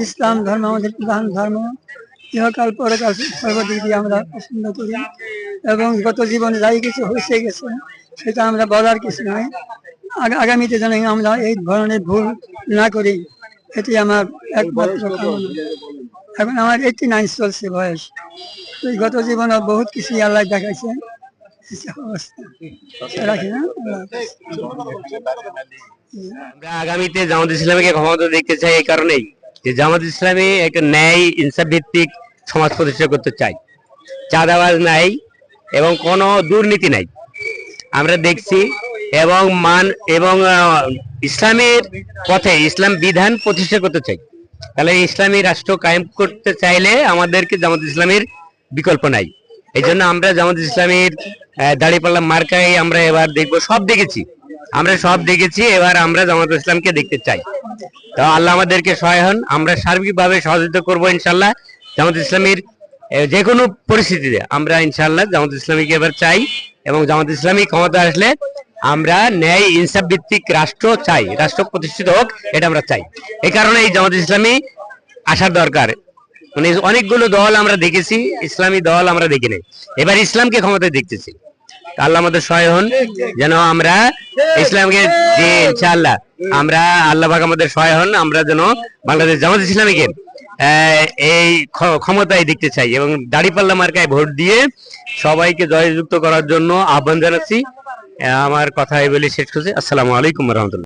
ইসলাম ধর্ম, আমাদের প্রধান ধর্ম। ইহকাল, পরকাল সর্বদিক দিয়ে আমরা পছন্দ করি। এবং গত জীবনে যাই কিছু হয়েছে গেছে, সেটা আমরা বলার কিছু নয় আগা- আগামীতে যেন আমরা এই ধরনের ভুল না করি, এটি আমার একমাত্র এখন আমার এইটি নাইন চলছে বয়স। তো গত জীবনে বহুত কিছু আল্লাহ দেখাইছে। এই যে অবস্থা রাখি না আল্লাহ হাফেজ। আমরা আগামীতে জামাত ইসলামীকে ক্ষমতা দেখতে চাই এই কারণেই। যে জামাত ইসলামী একটা ন্যায় ইনসাফ ভিত্তিক সমাজ প্রতিষ্ঠা করতে চাই চাঁদাবাজ নাই এবং কোনো দুর্নীতি নাই। আমরা দেখছি এবং মান এবং ইসলামের পথে ইসলাম বিধান প্রতিষ্ঠা করতে চাই। তাহলে ইসলামী রাষ্ট্র কায়েম করতে চাইলে আমাদেরকে জামাত ইসলামের বিকল্প নাই। এই জন্য আমরা জামাত ইসলামীর দাঁড়িপাল্লা মার্কায় আমরা এবার দেখব, সব দেখেছি। আমরা সব দেখেছি, এবার আমরা জামাত ইসলামকে দেখতে চাই। তো আল্লাহ আমাদেরকে সহায় হন, আমরা সার্বিকভাবে সহযোগিতা করব ইনশাল্লাহ জামাত ইসলামীর যে কোনো পরিস্থিতিতে। আমরা ইনশাল্লাহ জামাত ইসলামীকে এবার চাই এবং জামাত ইসলামী ক্ষমতা আসলে আমরা ন্যায় ইনসাফ ভিত্তিক রাষ্ট্র চাই, রাষ্ট্র প্রতিষ্ঠিত হোক, এটা আমরা চাই। এই কারণে এই জামাত ইসলামী আসার দরকার। মানে অনেকগুলো দল আমরা দেখেছি, ইসলামী দল আমরা দেখি নাই এবার ইসলামকে ক্ষমতায় দেখতেছি। আল্লাহ আমাদের সহায় হন যেন আমরা ইসলামকে যে ইনশাআল্লাহ। আমরা আল্লাহ পাক আমাদের সহায় হন আমরা যেন বাংলাদেশ জামাত ইসলামীকে আহ, এই ক্ষ- ক্ষমতায় দেখতে চাই এবং দাড়িপাল্লা মার্কায় ভোট দিয়ে সবাইকে জয়যুক্ত করার জন্য আহ্বান জানাচ্ছি। আমার কথা বলে শেষ করছি। আসসালামু আলাইকুম রহমতুল্লাহ।